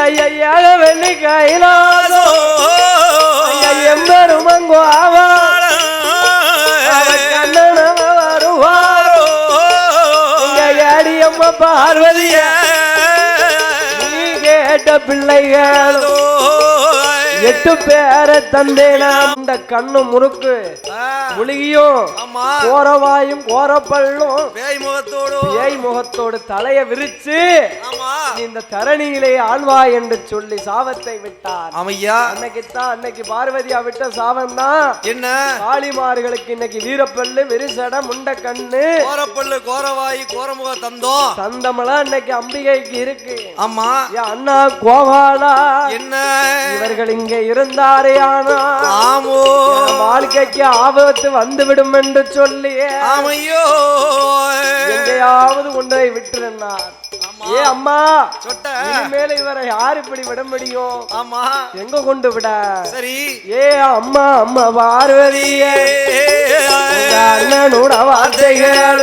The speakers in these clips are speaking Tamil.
ஐயா வெள்ளி கைலாசோ ஐயா எம்பெருமங்கோ ஆவா கண்ணனவ வருவாரோ ஐயா பார்வதிய நீ கேட்ட பிள்ளைகளோ எட்டு பேரை தந்தேனா. இந்த கண்ணு முறுக்கு. முழுகியும். கோரவாயும் கோரப்பள்ளும். பேய் முகத்தோடு. ஏய் முகத்தோடு தலைய விரிச்சு இந்த தரணியிலே ஆழ்வா என்று சொல்லி சாபத்தை விட்டார் ஆமையா அன்னைக்குத்தான் அன்னைக்கு பார்வதியா விட்ட சாபம் தான் என்ன? காளிமார்களுக்கு இன்னைக்கு வீரப்பல்லு விரிசட முண்ட கண்ணு. கோரப்பல்லு கோரவாயி கோரமுக தந்தோம். சந்தமெல்லாம் இன்னைக்கு அம்பிகைக்கு இருக்கு. ஆமா. அண்ணா கோபாலா. என்ன? இவர்கள் இங்க இருந்தாரே ஆனா ஆமோ. வாழ்க்கைக்கு ஆபத்து வந்துவிடும் என்று சொல்லி ஆமையோ. எங்கேயாவது கொண்டு போய் விட்டுருந்தார் ஏ அம்மா இனிமேல இவரை யார் இப்படி விட முடியும் ஆமா. எங்க கொண்டு விட? சரி. ஏ அம்மா அம்மா பார்வதியே அண்ணனோட வார்த்தைகள்.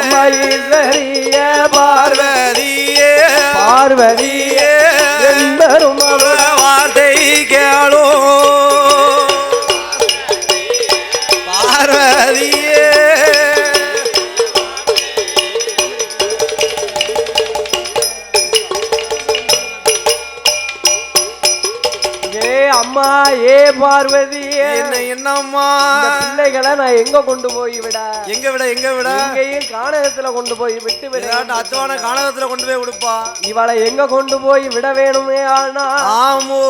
அம்மா ஈஸ்வரிய பார்வ பார்வதியே. பார்வதியே அவர் ஏ பார்வதியே என்ன என்னம்மா? பிள்ளைகளை நான் எங்க கொண்டு போய் விட? எங்க விட எங்க விட? எங்கேயும் காணகத்துல கொண்டு போய் விட்டு விட அத்துவான காணகத்துல கொண்டு போய் கொடுப்பா. இவளை எங்க கொண்டு போய் விட வேணுமே ஆனா? ஆமோ.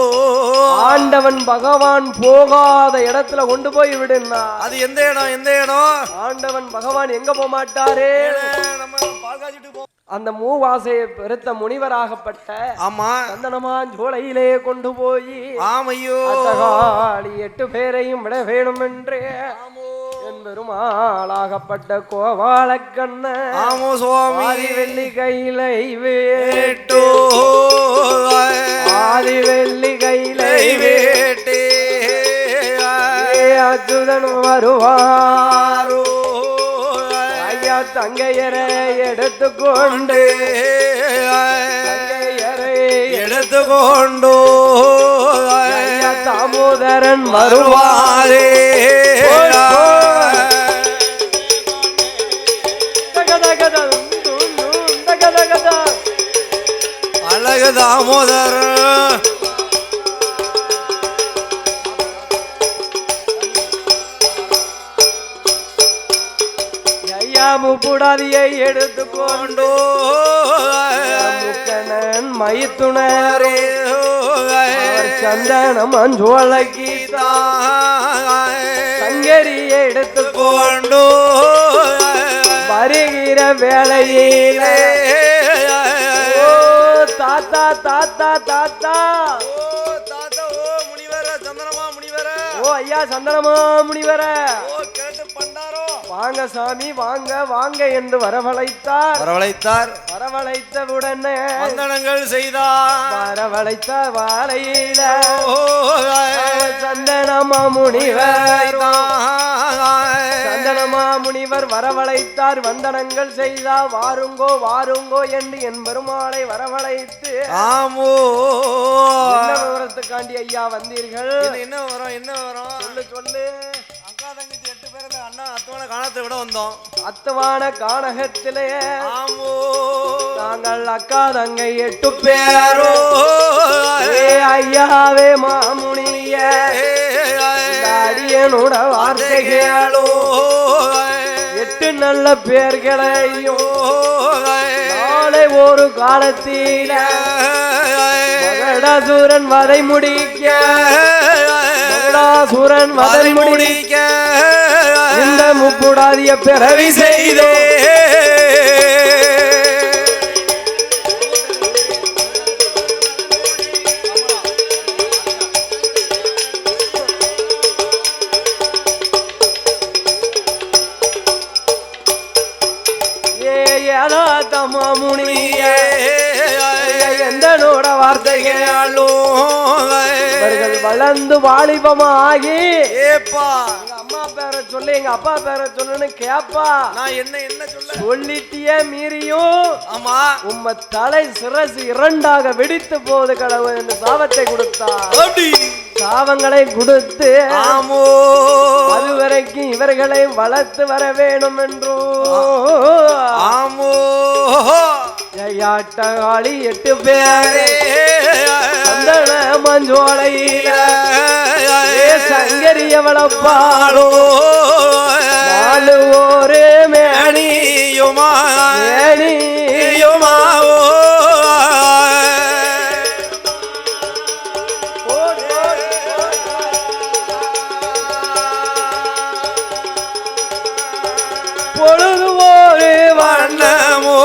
ஆண்டவன் பகவான் போகாத இடத்துல கொண்டு போய் விடுனா அது எந்த இடம் எந்த இடம்? ஆண்டவன் பகவான் எங்க போக மாட்டாரே நம்ம பால் காய்ச்சிட்டு போ அந்த மூவாசையை பெருத்த முனிவராகப்பட்ட ஆமா. சந்தனமான் சோலையிலே கொண்டு போய் ஆமையோ. எட்டு பேரையும் விட வேணும் என்று என் பெருமாளாகப்பட்ட கோபாலக்கண்ண ஆமோ சுவாமி. வெள்ளி கையிலை வேட்டோ ஆதி வெள்ளி கையிலை வேட்டே அச்சுதன் வருவாரோ தங்கையரை எடுத்துக்கொண்டு எடுத்துக்கொண்டோ தாமோதரன் வருவார். அழகு தாமோதர் ஐயா முப்புடாதியை எடுத்துக்கொண்டு முக்கணன் மைத்துணரே அவர் சந்தனம் மஞ்சோலைக்கு சங்கரியை எடுத்துக்கொண்டு கொண்டோ வருகிற வேளையிலே ஓ தாத்தா தாத்தா தாத்தா. ஓ தாத்தா ஓ முனிவர சந்தனமா முனிவர. ஓ ஐயா சந்தனமா முனிவர. வாங்க சாமி வாங்க வாங்க என்று வரவழைத்தார். வரவழைத்தார். வரவழைத்த உடனே வந்தனங்கள் செய்தார். வரவழைத்த வாழையில. ஓ சந்தனமா முனிவர். சந்தனமா முனிவர் வரவழைத்தார். வந்தனங்கள் செய்தா வாருங்கோ வாருங்கோ என்று என் பெருமாளை வரவழைத்து ஆமோ. விவரத்துக்காண்டி ஐயா வந்தீர்கள்? என்ன என்ன வரும் என்ன வரும்? சொல்லு சொல்லு. அண்ணா அத்தவன காணத்தை விட வந்தோம். அத்தவான கானகத்திலே ஆமோ. நாங்கள் அக்கா தங்கை எட்டு பேரோ. ஐயாவே மாமுனிய. அடியனோட வார்த்தைகளோ. எட்டு நல்ல பேர்களையும் நாளை ஒரு காலத்தில மகடாசுரன் வதை முடிக்க. மகடாசுரன் வதை முடிக்க. இந்த முப்புடாதிய பிறவி செய்தோ. எந்தனோட வார்த்தைகள் அவர்கள் வளர்ந்து வாலிபமாகி ஏப்பா. பேரை சொல்லு எங்க அப்பா பேரை சொல்லுன்னு கேப்பா. நான் என்ன என்ன சொல்ல? சொல்லிட்டியே மீறியும். ஆமா. உம்ம தலை சிரசு இரண்டாக வெடித்து போது கடவுள் என்று சாபத்தை கொடுத்தா. சாபங்களை கொடுத்து ஆமோ. அதுவரைக்கும் இவர்களை வளர்த்து வர வேணும் என்றும் ஆமோ. ஜெயாட்டகாளி எட்டு பேரே. சந்தன மஞ்சோலையில ஏ சங்கரிய வளப்பாளோ நாலு ஒரு மேணி அணியுமா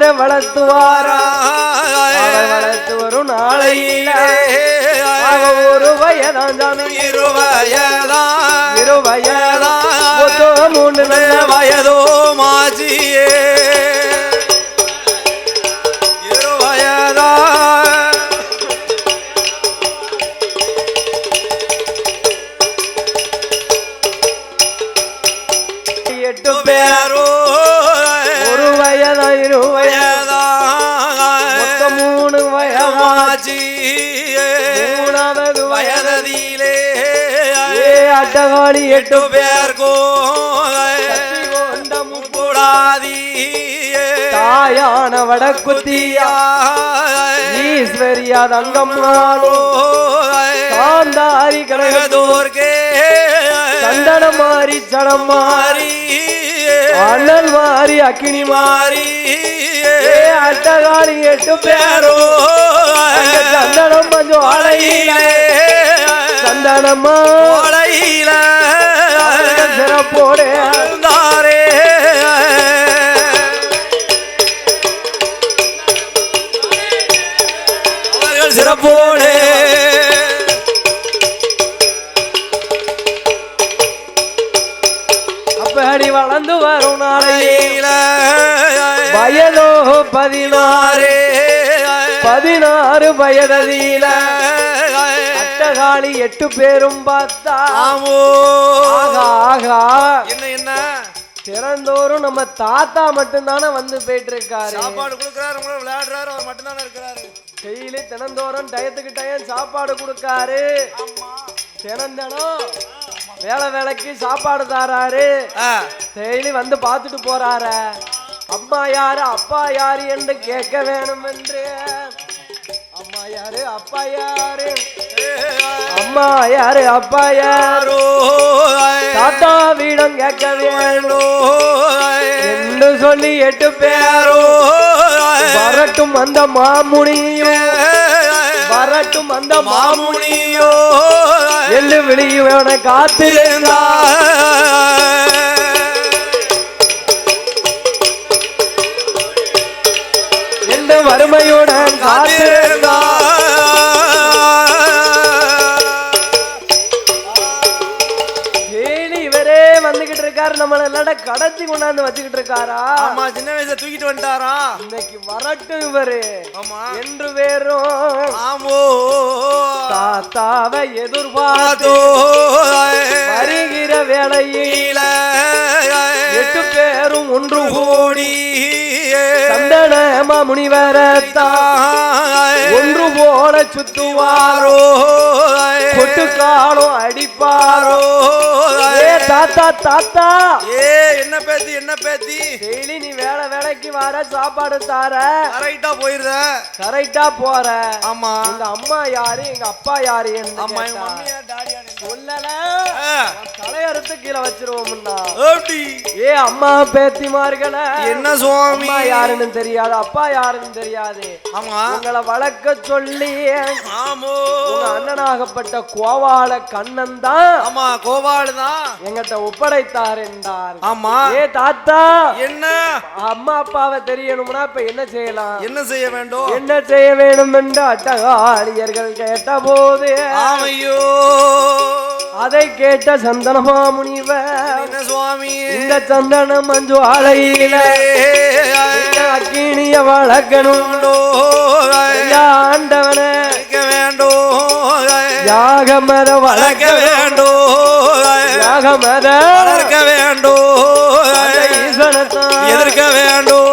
மாற வளர்த்துவாரா? வளர்த்து வரும் நாளையில ஒரு வயதான் சாமி இருவயதா இரு வயதா மொத்தம் மூணு நல்ல வயதோ மாஜியே. அட்டகாளி எட்டு எட்டு பேர்கோ கத்தி கொண்ட முப்பு கூடாதியே தாயான வடக்குத்தியா. ஈஸ்வரியா தங்கம்மாளோ. காந்தாரி கனக கனகதோர்கே சந்தன மாறி சடம் மாறி அண்ணல் மாறி அக்கினி மாறி ஏ அட்டகாளி எட்டு பேரோ. சந்தனம் கொஞ்சம் அலையில சந்தனமா அவர்கள் சிறப்போடு. சிறப்போடு. அப்படி வளர்ந்து வரும் நாளையே வயதோ பதினாறு. பதினாறு. வயதில அட்டகாளி எட்டு பேரும் பார்த்தா. ஆகா ஆகா. என்ன என்ன? திறந்தோறும் நம்ம தாத்தா மட்டும்தானே வந்து போயிட்டு இருக்காரு சாப்பாடு கொடுக்குறாரு விளையாடுறாரு அவர் மட்டும்தானே இருக்கிறாரு. டெய்லி தினந்தோறும் டயத்துக்கு டயம் சாப்பாடு கொடுக்காரு. தினந்தனம் வேலை வேலைக்கு சாப்பாடு தாராரு. டெய்லி வந்து பார்த்துட்டு போறாரு. அம்மா யாரு அப்பா யாரு என்று கேட்க வேணும் என்று அம்மா யாரு அப்பா யாரு? அம்மா யாரு? அப்பா யாரு? தாத்தா வீடம் கேட்க என்று சொல்லி எட்டு பேரோ? வரட்டும் அந்த மாமுனியும் வரட்டும் அந்த மாமுனி மாமுனியோ. எள்ளு வெளியுவன காத்திருந்தா. எந்த வறுமையுடன் காத்திருந்தா. எல்லாம் கடத்தி கொண்டாந்து வச்சுக்கிட்டு இருக்காரா? ஆமா சின்ன வயசுல தூக்கிட்டு வந்துட்டாரா? இன்னைக்கு வரட்டும் இவரு. ஆமா. என்று வேறும் ஆமோ. தாத்தாவை எதிர்பார்த்து வருகிற வேளையில் எட்டு பேரும் ஒன்று கூடி சந்தன முனிவரத்தான் ஒன்று போல சுத்துவாரோ. கொட்டு காலம் அடிப்பாரோ ஏ தாத்தா தாத்தா. ஏ என்ன பேத்தி என்ன பேத்தி? டெய்லி நீ வேலை வேலைக்கு வர சாப்பாடு தார. கரெக்டா போயிருத. கரெக்டா போற. ஆமா. எங்க அம்மா யாரு எங்க அப்பா யாரு ஆமா எங்க கேட்டா. மம்மி டாடி சொல்லல. தலையறுத்து கீழே வச்சிருவோம்னா. ஏ அம்மா பேத்திமார்கள. என்ன சுவாமி? அம்மா யாருன்னு தெரியாது அப்பா யாருன்னு தெரியாது. ஆமா. உங்களை வளர்க்க சொல்லி ஆமோ. உங்க மன்னனாகப்பட்ட கோவால கண்ணன் தான். ஆமா கோபாலு தான். எங்கிட்ட ஒப்படைத்தார் என்றார். ஆமா. ஏ தாத்தா என்ன? அம்மா அப்பாவை தெரியணும்னா இப்ப என்ன செய்யலாம்? என்ன செய்ய வேண்டும்? என்ன செய்ய வேண்டும் என்று அட்டகாளியர்கள் கேட்ட போது ஆமையோ. அதை கேட்ட சந்தனமா முனிவர் சுவாமி? இந்த சந்தன மஞ்சு ஆலையில அக்கினிய வளர்க்கணும் ஆண்டவனே யாகமத வளர்க்க வேண்டும். யாகமத வளர்க்க வேண்டும். ஈசனத்தான் எதிர்க்க வேண்டும்.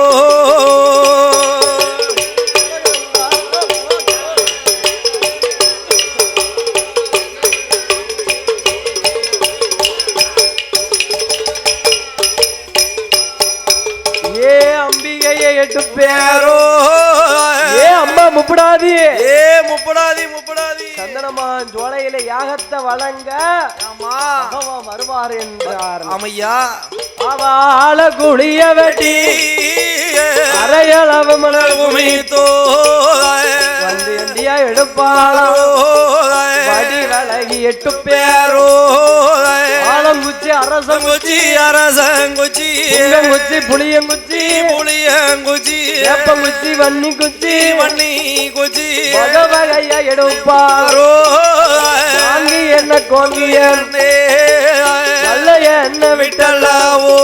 ஏ அம்பிகையை எட்டு பேரோ ஏ அம்மா முப்படாதி ஏ முப்படாதி சந்தனமான் ஜோலையில யாகத்தை வழங்க? பகவான் வருவார் என்றார். ஆமையா. அவள குளிய வெட்டி அரையளவு மணல் பூமி வந்து எண்டியா எடுப்பாளம் வடி வழகி எட்டு பேர். ஆலங்குச்சி அரசங்குச்சி. குச்சி புளியங்குச்சி. புளியங்குச்சி வேப்பங்குச்சி வன்னி குச்சி மண்ணி குச்சி வகை வகையா எடுப்பார் வாங்கி என்ன கோங்கிய நல்ல என்ன விட்டல்லாவோ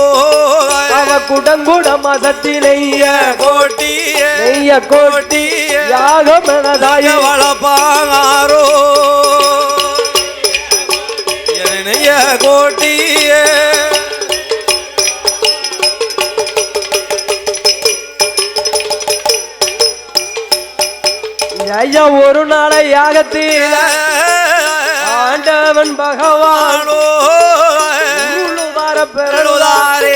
அவ குடங்குட மதத்தினைய கோட்டிய. நெய்ய கோட்டி. யாகம் எனதாய வளப்பாங்காரோ என்னைய கோட்டிய. ஐயா ஒரு நாளை யாகத்தில் ஆண்டவன் பகவான் பெருளுதார்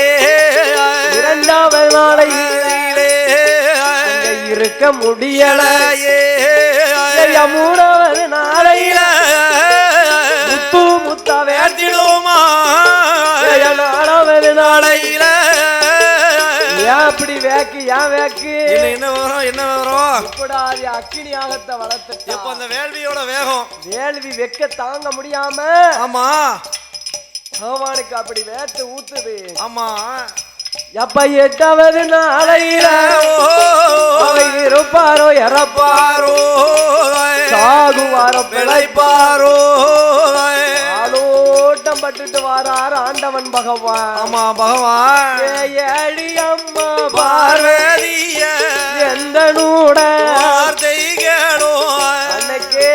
இரண்டாவது நாளை இருக்க முடியல. ஐயா மூணாவது நாளையில. முத்து முத்தா வேட்டிடுமா நாலாவது நாளை ஏன் அப்படி வேக்கு? ஏன் வேக்கு? என்ன வரும் என்ன வரும் இப்படாது அக்கினி யாகத்தை வளர்த்துட்டா. இப்ப அந்த வேள்வியோட வேகம்? வேள்வி வெக்க தாங்க முடியாம ஆமா. பகவானுக்கு அப்படி வேத்து ஊத்துது. ஆமா. எப்ப எட்டாவது நாளையில இருப்பாரோ இறப்பாரோ? பாரோ சாகுவாரோ பிழை பிழைப்பாரோ. பட்டுட்டு வாரார் ஆண்டவன் பகவான். ஆமா பகவான். ஏழி அம்மா பார் பார்வதிய எந்த நூட? அன்னைக்கே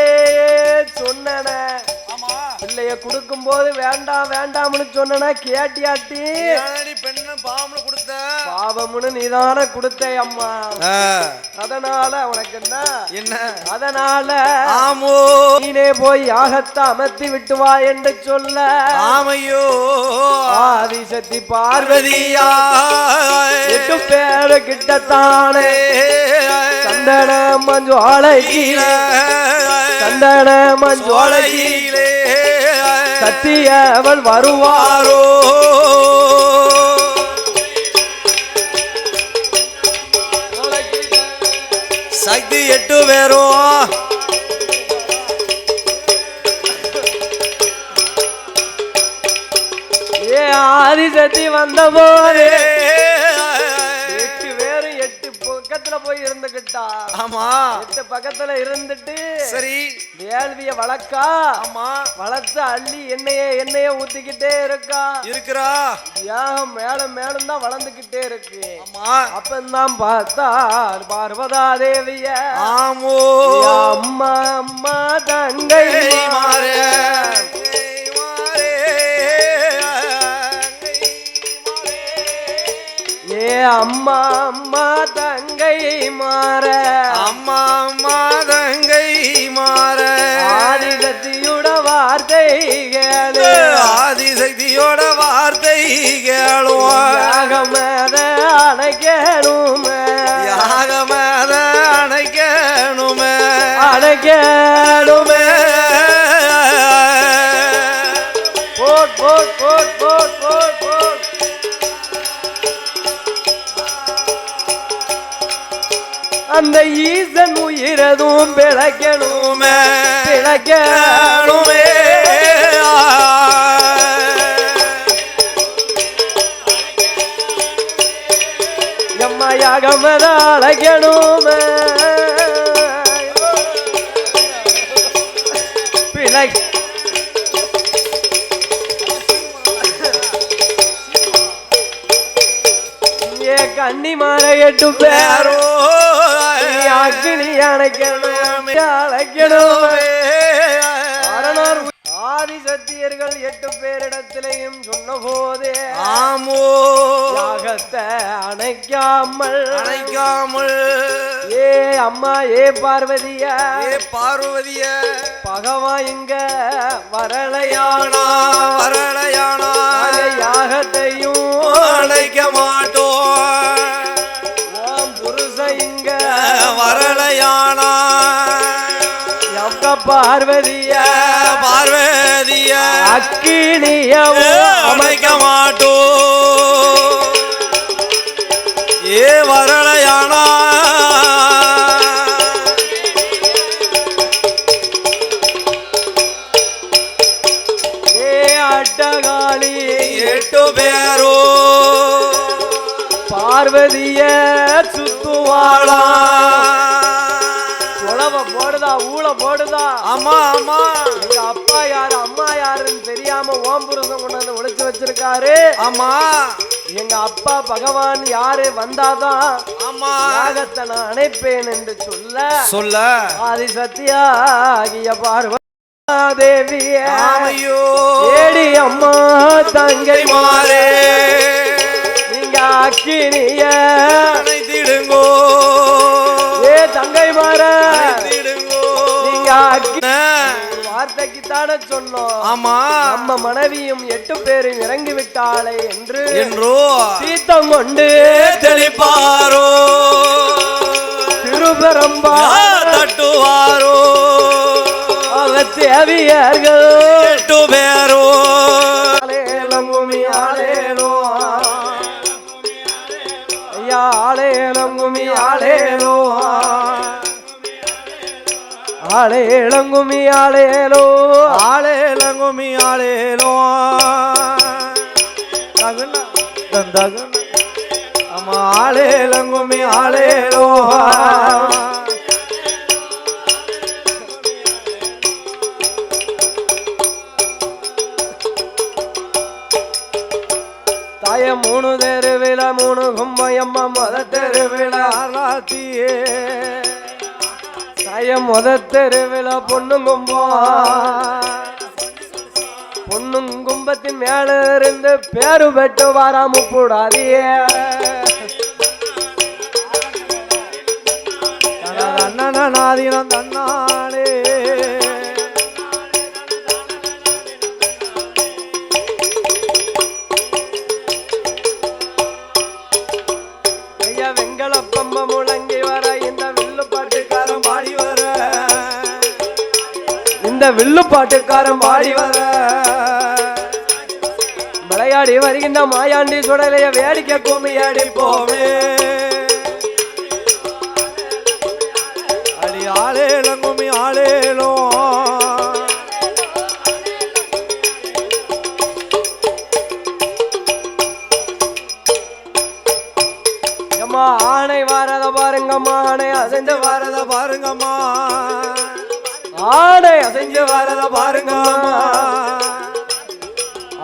கொடுக்கும் போது வேண்டாம் வேண்டாம்னு சொன்னன கேட்டியாட்டி? பெண்ணு பாம்புல கொடுத்த. பாவம்னு நீதான கொடுத்தே அம்மா. அதனால உனக்கு என்ன? என்ன? அதனால ஆமோ. நீனே போய் யாகத்தை அமர்த்தி விட்டு வா என்று சொல்ல ஆமையோ. ஆதிசக்தி பார்வதி பார்வதியா எட்டு பேரு கிட்டத்தானே. சந்தன மஞ்சோலைக்கு சந்தன மஞ்சோலைக்கு சத்தியவள் வருவாரோ? சக்தி எட்டு பேரும் ஏ ஆதிசக்தி வந்த போது போய் இருந்துகிட்டா? ஆமா. எட்டு பக்கத்துல இருந்துட்டு சரி. வேள்விய வளர்க்கா? ஆமா. வளர்த்து அள்ளி எண்ணெய எண்ணெய ஊத்திக்கிட்டே இருக்கா? இருக்கிறா. யாகம் மேலும் மேலும் தான் வளர்ந்துகிட்டே இருக்கு. ஆமா. அப்பந்தான் பார்த்தா பார்வதா தேவிய. ஆமோ. அம்மா அம்மா தங்கை மாறே. அம்மா அம்மா தங்கை மாற. அம்மா அம்மா அந்த ஈசன் உயிரதும் பிழைக்கணுமே பிழை அழைக்க கேளுமே. எம்மையாக மேல அழைக்கணுமே பிழை கன்னிமார எட்டு பேரோ. அக்னி அணைக்கணும் அழைக்கணும் அரணார் ஆதி சத்தியர்கள் எட்டு பேரிடத்திலையும் சொன்ன போதே ஆமோ. யாகத்தை அணைக்காமல் அணைக்காமல். ஏ அம்மா ஏ பார்வதியா ஏ பார்வதிய. பகவான் இங்க வரலையா யானா வரலையானா நாங்க யாகத்தையும் அணைக்க வரலையானா பார்வதியா பார்வதிய அக்கினியவோ அமைக்க மாட்டோ ஏ வரலையானா ஏ அட்டகாளி எட்டு பேரோ பார்வதிய சுத்துவாளா. உழவ போடுதா ஊழ போடுதா? அம்மா அம்மா எங்க அப்பா யாரு அம்மா யாருன்னு தெரியாம ஓம் புருஷன் கொண்டு வந்து ஒளிச்சு வச்சிருக்காரு. அம்மா எங்க அப்பா பகவான் யாரு வந்தாதான் அம்மா யாகத்தை நான் அணைப்பேன் என்று சொல்ல. சொல்ல. ஆதி சத்தியாகிய பார்வ தேவிய ஏடி அம்மா தங்கை மாறே நீங்க அக்கினிய அணைத்திடுங்கோ. ஏ தங்கை மாற வார்த்தைக்கு தானே சொன்னோம். ஆமா. நம்ம மனைவியும் எட்டு பேரும் இறங்கி விட்டாளே என்று என்றோ. சீத்தம் கொண்டு தெளிப்பாரோ. திருபெரும்பா தட்டுவாரோ. அவ தேவியர்கள் எட்டு பேரோ. ஆளேலங்குமி ஆளேலோ ஆளேலங்குமி ஆளேலோ தகுன தந்தகுன அம்மா ஆளேலங்குமி ஆளேலோ தாய மூணு தெருவில மூணு கும்பயம்மா முத தெருவில ஆராத்தியே தாய முத தெருவில பொண்ணுங்கும்போ பொண்ணும் கும்பத்தின் மேல இருந்து பேரு பெட்டு வராம கூடாதியே தன்னநாதீனம் தன்னானே வில்லு பாட்டுக்காரன் பாடி வர. விளையாடி வருகின்ற மாயாண்டி சுடலைய வேடிக்கை கும்மியாடி போவே அடி ஆளேலங்குமி கும்மி ஆளேலும் ஆணை வாராத பாருங்கம்மா ஆணை அசைந்த ஆணை அசைஞ்சு வரத பாருங்க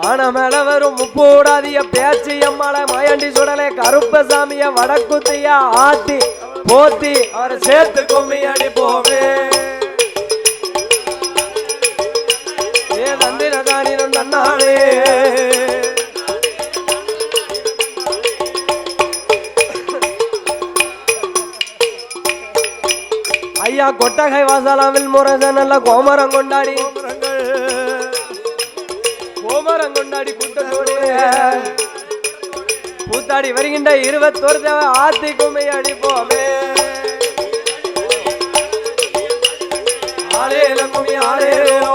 ஆன மேல வரும் முப்போடாதிய பேச்சு எம்மால மயண்டி சுடலை கருப்பசாமிய வடக்குத்திய ஆத்தி போத்தி அவரை சேர்த்து கும்மி அடி போவே ஏ தந்திர தானிரம் ஐயா கொட்டகை வாசலாவில் முரசன் நல்ல கோமரம் கொண்டாடி. கோமரம் கொண்டாடி கூட்டத்தோடு. கூத்தாடி வருகின்ற இருபத்தோரு தேவை ஆத்தி கும்மை அடிப்போமே ஆளேல கும்மி ஆளேலோ